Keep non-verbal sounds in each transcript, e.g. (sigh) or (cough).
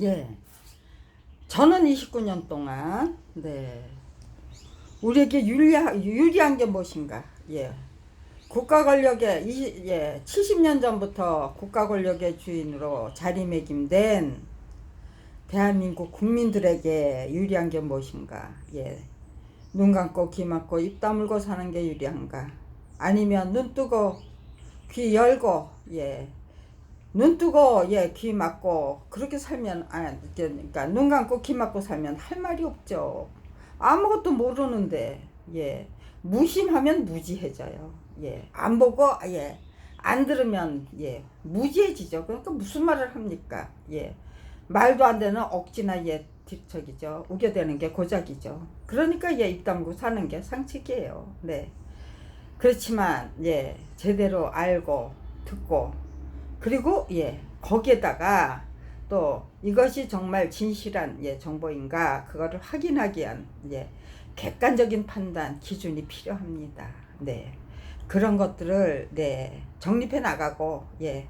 예. 저는 29년 동안 네. 우리에게 유리한 유리한 게 무엇인가? 예. 국가 권력의 이, 예, 70년 전부터 국가 권력의 주인으로 자리매김된 대한민국 국민들에게 유리한 게 무엇인가? 예. 눈 감고 귀 막고 입 다물고 사는 게 유리한가? 아니면 눈 뜨고 귀 열고 예. 눈 뜨고 예, 귀 막고 그렇게 살면 아 그러니까 눈 감고 귀 막고 살면 할 말이 없죠. 아무것도 모르는데 예. 무심하면 무지해져요. 예. 안 보고 예. 안 들으면 예. 무지해지죠. 그러니까 무슨 말을 합니까? 예. 말도 안 되는 억지나 예. 저기죠. 우겨대는 게 고작이죠. 그러니까 예, 입 다물고 사는 게 상책이에요. 네. 그렇지만 예, 제대로 알고 듣고 그리고 예, 거기에다가 또 이것이 정말 진실한 예, 정보인가 그거를 확인하기 위한 예, 객관적인 판단 기준이 필요합니다. 네. 그런 것들을 네, 정립해 나가고 예.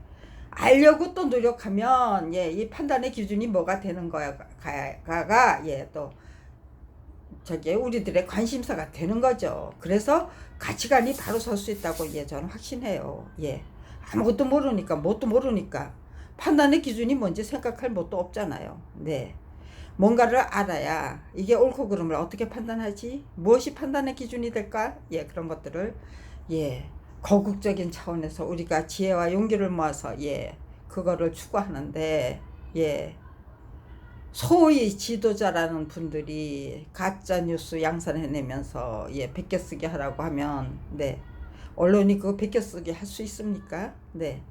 알려고 또 노력하면 예, 이 판단의 기준이 뭐가 되는 거야가 예, 또 저게 우리들의 관심사가 되는 거죠. 그래서 가치관이 바로 설 수 있다고 예, 저는 확신해요. 예. 아무것도 모르니까 뭣도 모르니까 판단의 기준이 뭔지 생각할 뭣도 없잖아요. 네. 뭔가를 알아야 이게 옳고 그름을 어떻게 판단하지? 무엇이 판단의 기준이 될까? 예, 그런 것들을 예, 거국적인 차원에서 우리가 지혜와 용기를 모아서 예, 그거를 추구하는데 예, 소위 지도자라는 분들이 가짜 뉴스 양산해내면서 예, 베껴쓰기 하라고 하면 네. 언론이 그거 베껴쓰기 할 수 있습니까? 네.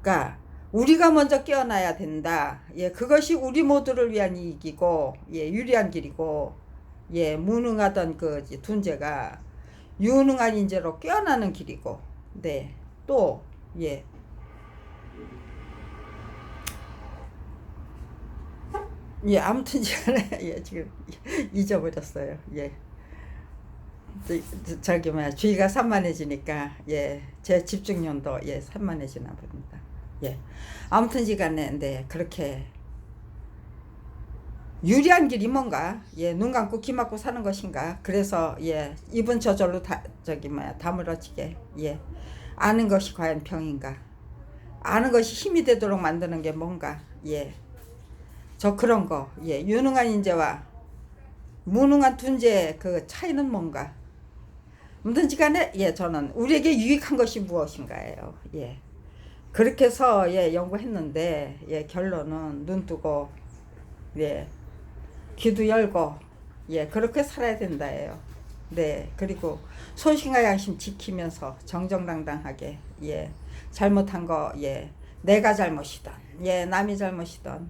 그러니까 우리가 먼저 깨어나야 된다. 예, 그것이 우리 모두를 위한 이익이고 예, 유리한 길이고 예, 무능하던 그 둔재가 유능한 인재로 깨어나는 길이고 네. 또 예. 예, 아무튼 (laughs) 예, 지금 잊어버렸어요. 예. 저- 저기 뭐야 주의가 산만해지니까 예 제 집중력도 예 산만해지나 봅니다. 예. 아무튼 시간에 네 그렇게 유리한 길이 뭔가 예눈 감고 귀 막고 사는 것인가. 그래서 예 입은 저절로 다 저기 뭐야 다물어지게 예 아는 것이 과연 병인가. 아는 것이 힘이 되도록 만드는 게 뭔가 예. 저 그런 거예 유능한 인재와 무능한 둔재의 그 차이는 뭔가 뭐든지 간에 예 저는 우리에게 유익한 것이 무엇인가예요. 예. 그렇게 해서 예 연구했는데 예 결론은 눈 뜨고 예 귀도 열고 예 그렇게 살아야 된다예요. 네 그리고 소신과 양심 지키면서 정정당당하게 예 잘못한 거예 내가 잘못이던 예 남이 잘못이던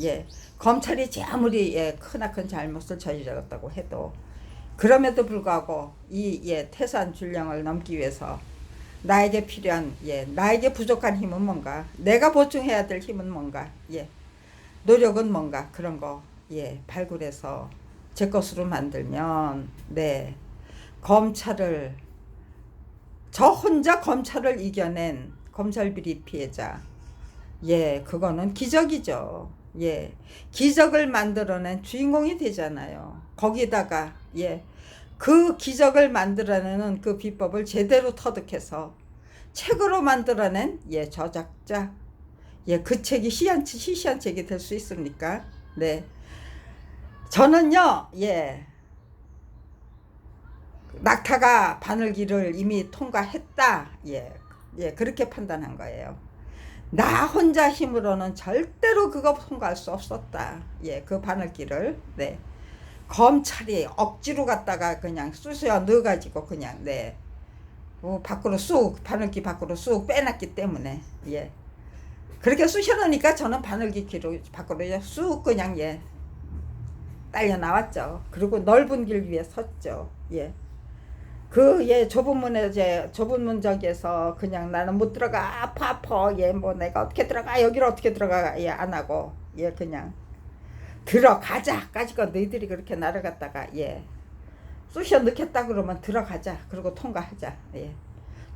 예 검찰이 제 아무리 예 크나큰 잘못을 저질렀다고 해도 그럼에도 불구하고 이 예, 태산 줄령을 넘기 위해서 나에게 필요한 예, 나에게 부족한 힘은 뭔가? 내가 보충해야 될 힘은 뭔가? 예, 노력은 뭔가? 그런 거 예, 발굴해서 제 것으로 만들면 네. 검찰을 저 혼자 검찰을 이겨낸 검찰 비리 피해자. 예 그거는 기적이죠 예. 기적을 만들어낸 주인공이 되잖아요. 거기다가 예, 그 기적을 만들어내는 그 비법을 제대로 터득해서 책으로 만들어낸 예 저작자. 예 그 책이 시한 시시한 책이 될 수 있습니까? 네. 저는요 예. 낙타가 바늘길을 이미 통과했다. 예, 예 그렇게 판단한 거예요. 나 혼자 힘으로는 절대로 그거 통과할 수 없었다. 예, 그 바늘길을. 네. 검찰이 억지로 갔다가 그냥 쑤셔 넣어가지고 그냥 네 어, 밖으로 쑥 바늘기 밖으로 쑥 빼놨기 때문에 예 그렇게 쑤셔 넣으니까 저는 바늘기 길로 밖으로 쑥 그냥 예 딸려 나왔죠 그리고 넓은 길 위에 섰죠 예 그 예 좁은 문에 이제 좁은 문 저기에서 그냥 나는 못 들어가 아파 아파. 예 뭐 내가 어떻게 들어가? 여기를 어떻게 들어가? 예 안 하고. 예 그냥 들어가자. 까지가 너희들이 그렇게 날아갔다가 예. 쑤셔 넣겠다 그러면 들어가자. 그리고 통과하자. 예.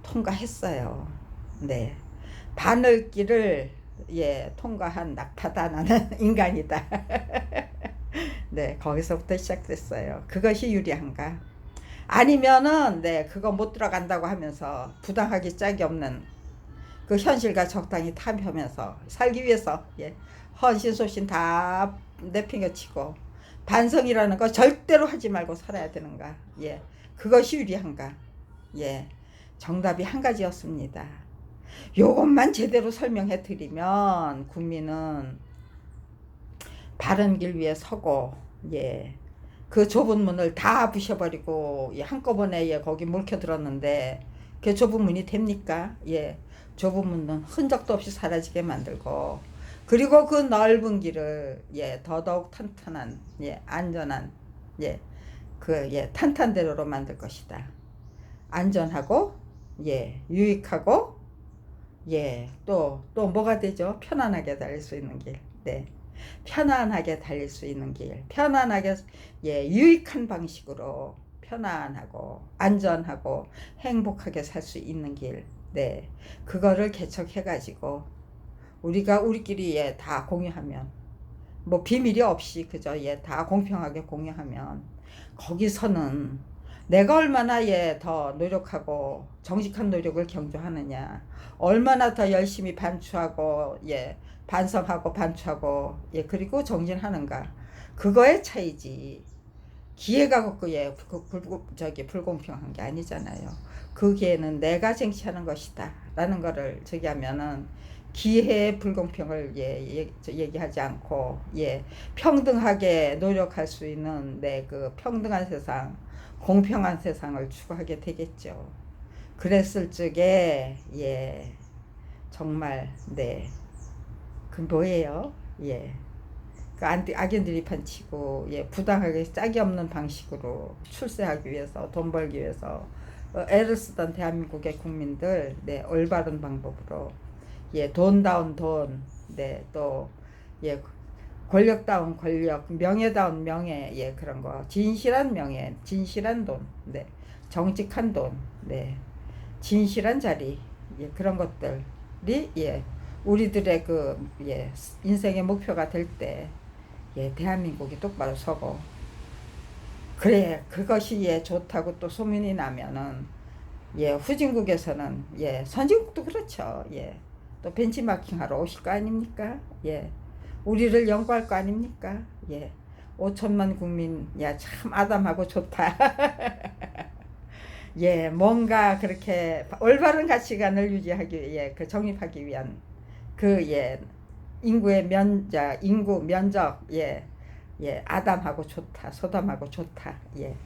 통과했어요. 네. 바늘길을 예 통과한 낙타다. 나는 (laughs) 인간이다. (laughs) 네 거기서부터 시작됐어요. 그것이 유리한가? 아니면은 네 그거 못 들어간다고 하면서 부당하기 짝이 없는 그 현실과 적당히 탐하면서 살기 위해서 예 헌신소신 다 내팽겨치고 반성이라는 거 절대로 하지 말고 살아야 되는가? 예 그것이 유리한가? 예 정답이 한 가지였습니다. 요것만 제대로 설명해 드리면 국민은 바른 길 위에 서고 예. 그 좁은 문을 다 부셔버리고 예, 한꺼번에 예, 거기 물켜 들었는데 그 좁은 문이 됩니까? 예. 좁은 문은 흔적도 없이 사라지게 만들고 그리고 그 넓은 길을 예, 더더욱 탄탄한 예, 안전한 예, 그 예, 탄탄대로로 만들 것이다. 안전하고 예, 유익하고 예, 또, 또 뭐가 되죠? 편안하게 달릴 수 있는 길. 네. 편안하게 달릴 수 있는 길. 편안하게, 예, 유익한 방식으로 편안하고, 안전하고, 행복하게 살 수 있는 길. 네. 그거를 개척해 가지고, 우리가 우리끼리 예, 다 공유하면, 뭐 비밀이 없이, 그저 예, 다 공평하게 공유하면, 거기서는 내가 얼마나 예, 더 노력하고 정직한 노력을 경주하느냐, 얼마나 더 열심히 반추하고 예, 반성하고 반추하고 예, 그리고 정진하는가, 그거의 차이지. 기회가 없고 예, 그 불, 저기 불공평한 게 아니잖아요. 그 기회는 내가 쟁취하는 것이다라는 거를 저기 하면은 기회의 불공평을 예, 예, 저 얘기하지 않고 예, 평등하게 노력할 수 있는 내 그 평등한 세상. 공평한 세상을 추구하게 되겠죠. 그랬을 적에 예 정말 네 그 뭐예요 예. 그 안- 악연들이 판치고 예 부당하게 짝이 없는 방식으로 출세하기 위해서 돈 벌기 위해서 어, 애를 쓰던 대한민국의 국민들 네 올바른 방법으로 예 돈다운 돈 네 또 예 권력다운 권력, 명예다운 명예, 예, 그런 거. 진실한 명예, 진실한 돈, 네. 정직한 돈, 네. 진실한 자리, 예, 그런 것들이, 예, 우리들의 그, 예, 인생의 목표가 될 때, 예, 대한민국이 똑바로 서고, 그래, 그것이, 예, 좋다고 또 소문이 나면은, 예, 후진국에서는, 예, 선진국도 그렇죠, 예, 또 벤치마킹 하러 오실 거 아닙니까? 예. 우리를 연구할 거 아닙니까? 예. 5천만 국민, 야, 참 아담하고 좋다. (laughs) 예, 뭔가 그렇게 올바른 가치관을 유지하기 위해, 그 정립하기 위한 그, 예, 인구의 면, 자, 인구, 면적, 예, 예, 아담하고 좋다, 소담하고 좋다, 예.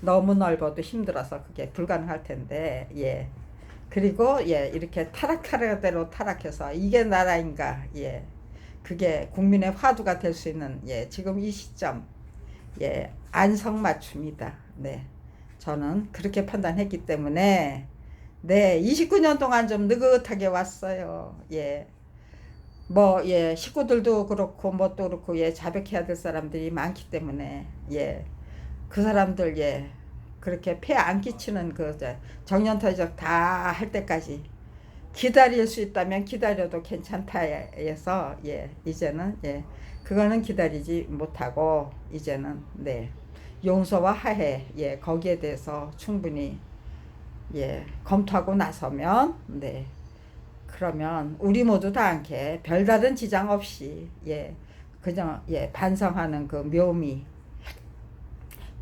너무 넓어도 힘들어서 그게 불가능할 텐데, 예. 그리고, 예, 이렇게 타락하려대로 타락해서 이게 나라인가, 예. 그게 국민의 화두가 될 수 있는 예 지금 이 시점 예 안성맞춤이다. 네 저는 그렇게 판단했기 때문에 네 29년 동안 좀 느긋하게 왔어요. 예. 뭐, 예, 식구들도 그렇고, 뭐 또 그렇고, 예, 자백해야 될 사람들이 많기 때문에, 예, 그 사람들, 예, 그렇게 폐 안 끼치는 그, 정년퇴직 다 할 때까지 기다릴 수 있다면 기다려도 괜찮다 해서 예 이제는 예 그거는 기다리지 못하고 이제는 네 용서와 화해 예 거기에 대해서 충분히 예 검토하고 나서면 네. 그러면 우리 모두 다 함께 별다른 지장 없이 예 그냥 예 반성하는 그 묘미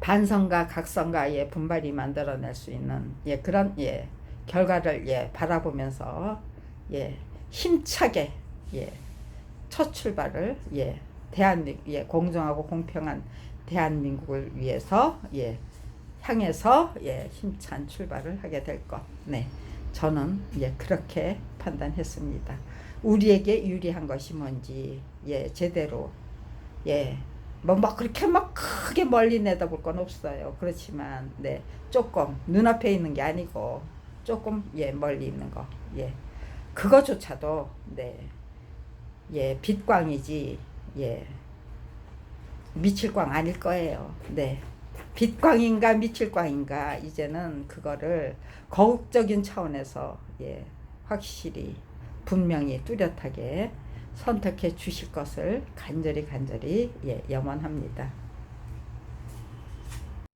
반성과 각성과 예 분발이 만들어낼 수 있는 예 그런 예 결과를 예 바라보면서 예 힘차게 예 첫 출발을 예 대한민 예 공정하고 공평한 대한민국을 위해서 예 향해서 예 힘찬 출발을 하게 될 것. 네. 저는 예 그렇게 판단했습니다. 우리에게 유리한 것이 뭔지 예 제대로 예 뭐 막 그렇게 막 크게 멀리 내다볼 건 없어요. 그렇지만 네 조금 눈앞에 있는 게 아니고 조금 예 멀리 있는 거 예 그거조차도 네 예 빛광이지 예 미칠 광 아닐 거예요 네 빛광인가 미칠 광인가 이제는 그거를 거국적인 차원에서 예 확실히 분명히 뚜렷하게 선택해 주실 것을 간절히 간절히 예, 염원합니다.